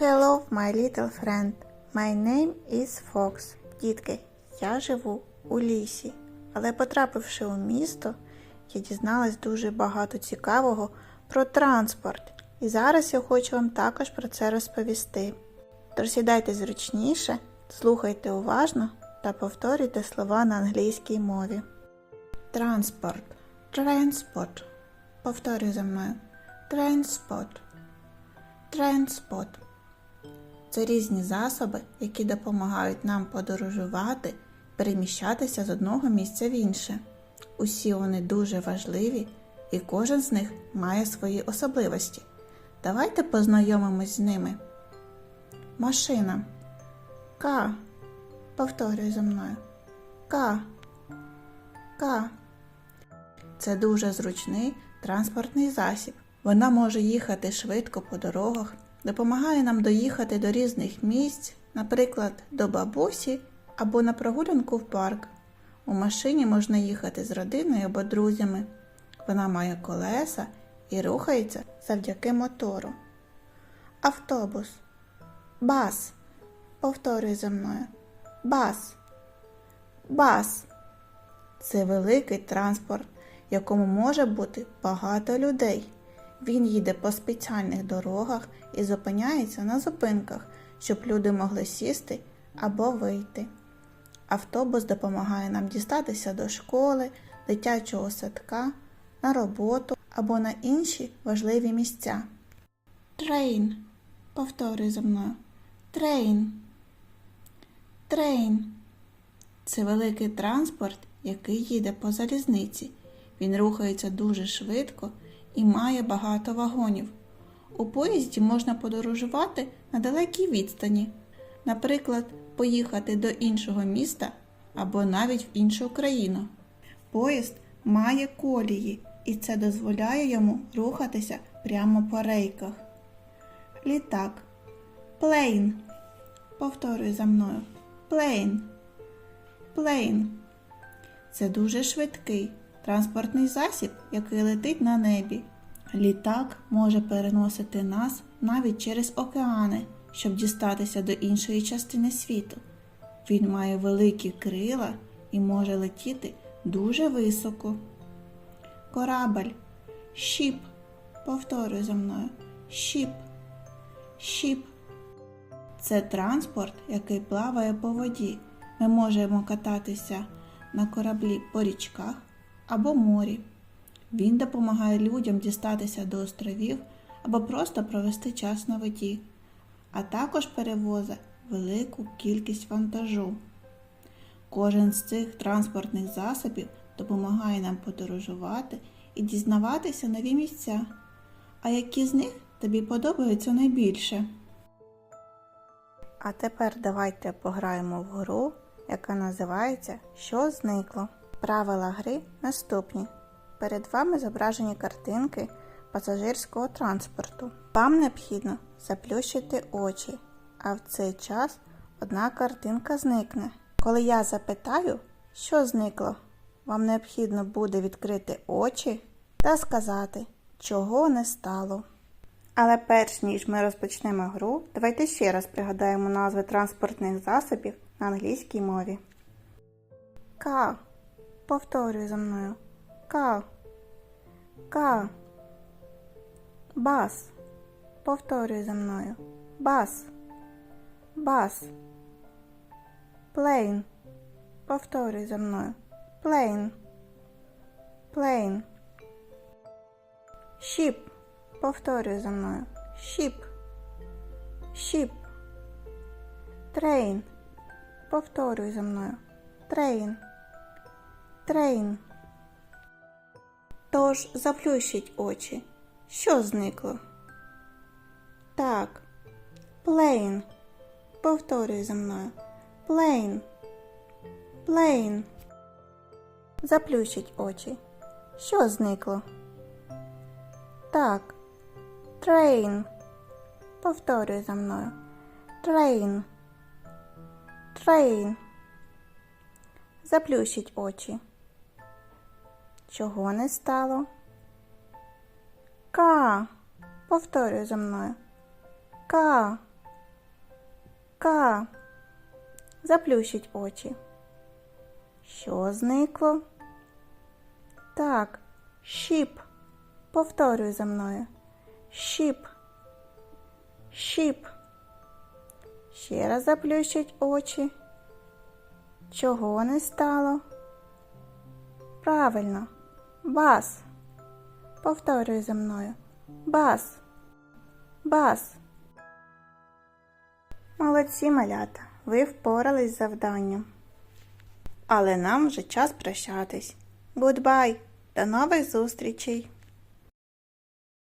Hello, my little friend. My name is Fox. Дітки, я живу у лісі, але потрапивши у місто, я дізналась дуже багато цікавого про транспорт. І зараз я хочу вам також про це розповісти. Тож сідайте зручніше, слухайте уважно та повторюйте слова на англійській мові. Транспорт. Транспорт. Повторюй за мною. Транспорт. Транспорт. Це різні засоби, які допомагають нам подорожувати, переміщатися з одного місця в інше. Усі вони дуже важливі, і кожен з них має свої особливості. Давайте познайомимось з ними. Машина. Ка. Повторюй за мною. Ка. Ка. Це дуже зручний транспортний засіб. Вона може їхати швидко по дорогах, допомагає нам доїхати до різних місць, наприклад, до бабусі або на прогулянку в парк. У машині можна їхати з родиною або друзями. Вона має колеса і рухається завдяки мотору. Автобус. Бас. Повторюй за мною. Бас. Бас. Це великий транспорт, якому може бути багато людей. Він їде по спеціальних дорогах і зупиняється на зупинках, щоб люди могли сісти або вийти. Автобус допомагає нам дістатися до школи, дитячого садка, на роботу або на інші важливі місця. Трейн. Повторюй за мною. Трейн. Трейн. Це великий транспорт, який їде по залізниці. Він рухається дуже швидко і має багато вагонів. У поїзді можна подорожувати на далекій відстані, наприклад, поїхати до іншого міста або навіть в іншу країну. Поїзд має колії, і це дозволяє йому рухатися прямо по рейках. Літак. Плейн. Повторюй за мною. Плейн. Плейн. Це дуже швидкий транспортний засіб, який летить на небі. Літак може переносити нас навіть через океани, щоб дістатися до іншої частини світу. Він має великі крила і може летіти дуже високо. Корабель. Щіп. Повторюй за мною. Щіп. Щіп. Це транспорт, який плаває по воді. Ми можемо кататися на кораблі по річках або морі. Він допомагає людям дістатися до островів або просто провести час на воді, а також перевозить велику кількість вантажу. Кожен з цих транспортних засобів допомагає нам подорожувати і дізнаватися нові місця. А які з них тобі подобаються найбільше? А тепер давайте пограємо в гру, яка називається Що зникло. Правила гри наступні. Перед вами зображені картинки пасажирського транспорту. Вам необхідно заплющити очі, а в цей час одна картинка зникне. Коли я запитаю, що зникло, вам необхідно буде відкрити очі та сказати, чого не стало. Але перш ніж ми розпочнемо гру, давайте ще раз пригадаємо назви транспортних засобів на англійській мові. Car. Повторюй за мною. Car. Car. Bus. Повторюй за мною. Bus. Bus. Plane. Повторюй за мною. Plane. Plane. Ship. Повторюй за мною. Ship. Ship. Train. Повторюй за мною. Train. Train. Тож заплющіть очі. Що зникло? Так. Plane. Повторюй за мною. Plane. Plane. Заплющіть очі. Що зникло? Так. Train. Повторюй за мною. Train. Train. Заплющіть очі. Чого не стало? Ка. Повторюй за мною. Ка. Ка. Заплющіть очі. Що зникло? Так, щіп. Повторюй за мною. Щіп. Щіп. Ще раз заплющіть очі. Чого не стало? Правильно. Бас. Повторюй за мною. Бас. Бас. Молодці, малята. Ви впорались з завданням. Але нам вже час прощатись. Гудбай. До нових зустрічей.